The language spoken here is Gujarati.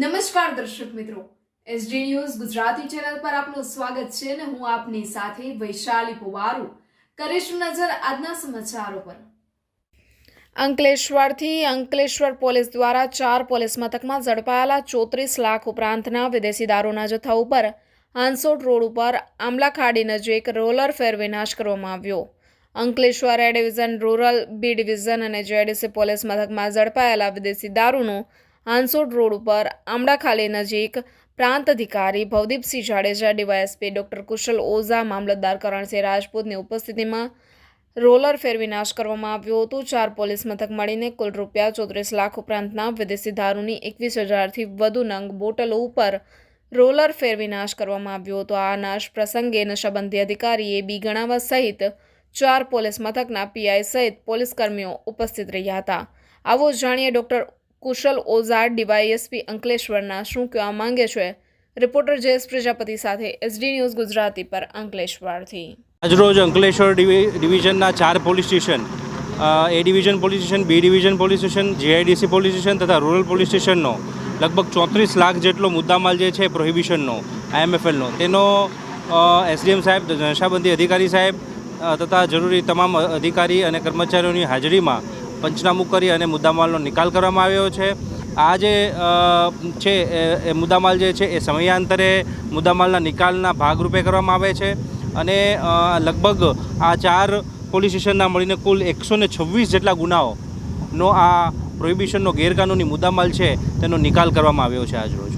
નમસ્કાર દર્શક મિત્રો. એસડી ન્યૂઝ ગુજરાતી ચેનલ પર આપનું સ્વાગત છે અને હું આપની સાથે વૈશાલી પુવારુ. કરીશું નજર આજના સમાચારો પર. અંકલેશ્વરથી અંકલેશ્વર પોલીસ દ્વારા ચાર પોલીસ મથકમાં ઝડપાયેલા ચોત્રીસ લાખ ઉપરાંતના વિદેશી દારૂના જથ્થા ઉપર હાંસોટ રોડ ઉપર આમલાખાડી નજીક રોલર ફેર વિનાશ કરવામાં આવ્યો. Ankleshwar A division rural B division અને જેડીસી પોલીસ મથકમાં ઝડપાયેલા વિદેશી દારૂનું હાંસોડ રોડ ઉપર આમડાખાલે નજીક પ્રાંત અધિકારી ભવદીપસિંહ જાડેજા, ડીવાયએસપી ડોક્ટર કુશલ ઓઝા, મામલતદાર કરણસિંહ રાજપૂતની ઉપસ્થિતિમાં રોલર ફેરવિનાશ કરવામાં આવ્યો હતો. ચાર પોલીસ મથક મળીને કુલ રૂપિયા ચોત્રીસ લાખ ઉપરાંતના વિદેશી દારૂની એકવીસ હજારથી વધુ નંગ બોટલો ઉપર રોલર ફેરવિનાશ કરવામાં આવ્યો હતો. આ નાશ પ્રસંગે નશાબંધી અધિકારી એ બી ગણાવા સહિત ચાર પોલીસ મથકના પીઆઈ સહિત પોલીસ કર્મીઓ ઉપસ્થિત રહ્યા હતા. આવો જાણીએ ડોક્ટર કુશલ ઓઝાર, ડીવાયએસપી અંકલેશ્વરના શું કહેવા માંગે છે? રિપોર્ટર જયેશ પ્રજાપતિ સાથે એસડી ન્યૂઝ ગુજરાતી પર અંકલેશ્વરથી. આજરોજ અંકલેશ્વર ડિવિઝનના ચાર police station A division police station, B division police station, GIDC police station તથા રૂરલ પોલીસ સ્ટેશનનો લગભગ ચોત્રીસ લાખ જેટલો મુદ્દામાલ જે છે પ્રોહિબિશનનો, આઈએમએફએલનો. તેનો એસડીએમ સાહેબ નશાબંધી અધિકારી સાહેબ તથા જરૂરી તમામ અધિકારી અને કર્મચારીઓની હાજરીમાં પંચનામું કરી અને મુદ્દામાલનો નિકાલ કરવામાં આવ્યો છે. આ જે છે, એ- મુદ્દામાલ જે છે, એ સમયાંતરે મુદ્દામાલના નિકાલના ભાગરૂપે કરવામાં આવે છે અને લગભગ આ ચાર પોલીસ સ્ટેશનના મળીને કુલ એકસો છવ્વીસ જેટલા ગુનાઓનો આ પ્રોહિબિશનનો ગેરકાનૂની મુદ્દામાલ છે, તેનો નિકાલ કરવામાં આવ્યો છે આજરોજ